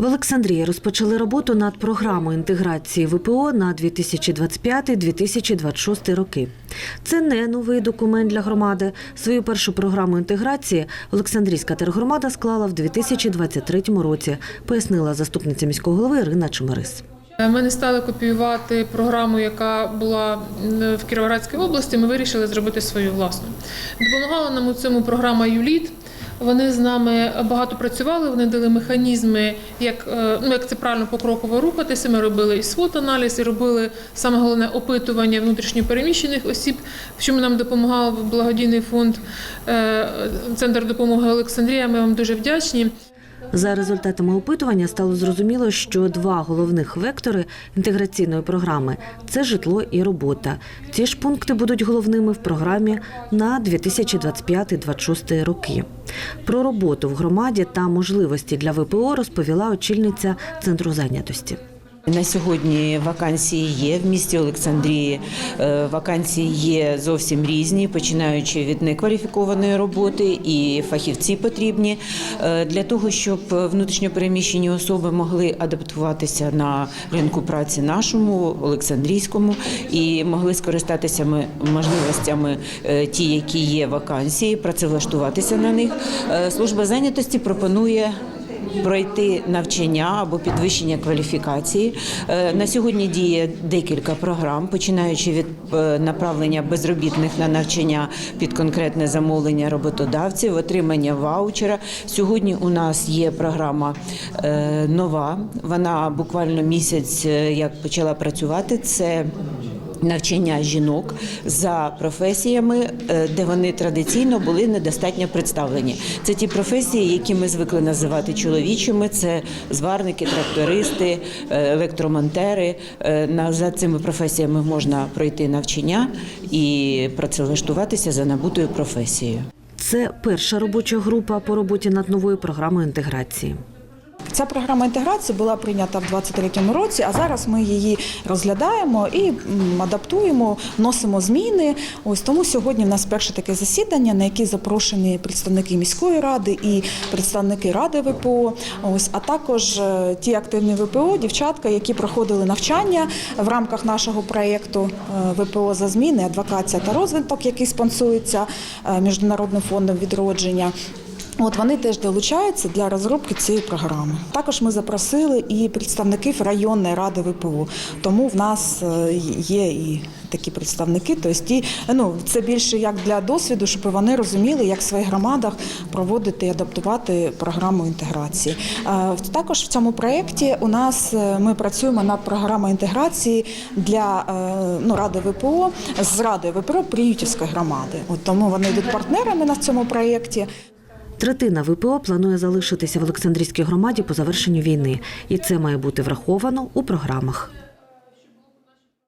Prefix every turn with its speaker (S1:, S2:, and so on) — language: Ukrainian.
S1: В Олександрії розпочали роботу над програмою інтеграції ВПО на 2025-2026 роки. Це не новий документ для громади. Свою першу програму інтеграції Олександрійська тергромада склала в 2023 році, пояснила заступниця міського голови Ірина Чемерис.
S2: Ми не стали копіювати програму, яка була в Кіровоградській області. Ми вирішили зробити свою власну. Допомагала нам у цьому програма ЮЛІТ. Вони з нами багато працювали. Вони дали механізми, як, е, ну, як це правильно покроково рухатися. Ми робили і свот аналіз, і робили саме головне опитування внутрішньопереміщених осіб, в чому нам допомагав благодійний фонд е, Центр допомоги Олександрія. Ми вам дуже вдячні.
S1: За результатами опитування стало зрозуміло, що два головних вектори інтеграційної програми це житло і робота. Ці ж пункти будуть головними в програмі на 2025-2026 роки. Про роботу в громаді та можливості для ВПО розповіла очільниця центру зайнятості.
S3: На сьогодні вакансії є в місті Олександрії. Е, Вакансії є зовсім різні, починаючи від некваліфікованої роботи, і фахівці потрібні е, для того, щоб внутрішньопереміщені особи могли адаптуватися на ринку праці нашому, Олександрійському, і могли скористатися можливостями е, ті, які є вакансії, працевлаштуватися на них. Служба зайнятості пропонує пройти навчання або підвищення кваліфікації. Е, На сьогодні діє декілька програм, починаючи від е, направлення безробітних на навчання під конкретне замовлення роботодавців, отримання ваучера. Сьогодні у нас є програма е, нова. Вона буквально місяць як почала працювати. Це Навчання жінок за професіями, е, де вони традиційно були недостатньо представлені. Це ті професії, які ми звикли називати чоловічими. Це зварники, трактористи, е, електромонтери. Е, За цими професіями можна пройти навчання і працевлаштуватися за набутою професією.
S1: Це перша робоча група по роботі над новою програмою інтеграції.
S4: Ця програма інтеграції була прийнята в 2023 році, а зараз ми її розглядаємо і адаптуємо, вносимо зміни. Ось тому сьогодні в нас перше таке засідання, на яке запрошені представники міської ради і представники ради ВПО. Ось а також е, ті активні ВПО, дівчатка, які проходили навчання в рамках нашого проєкту е, ВПО за зміни, адвокація та розвиток, який спонсується е, міжнародним фондом відродження. От вони теж долучаються для розробки цієї програми. Також ми запросили і представників районної ради ВПО. Тому в нас е, є і такі представники. Тобто ті, ну це більше як для досвіду, щоб вони розуміли, як в своїх громадах проводити і адаптувати програму інтеграції. Е, Також в цьому проєкті у нас е, ми працюємо над програмою інтеграції для ну, ради ВПО з радою ВПО Приютівської громади. От тому вони йдуть партнерами на цьому проєкті.
S1: Третина ВПО планує залишитися в Олександрійській громаді по завершенню війни, і це має бути враховано у програмах.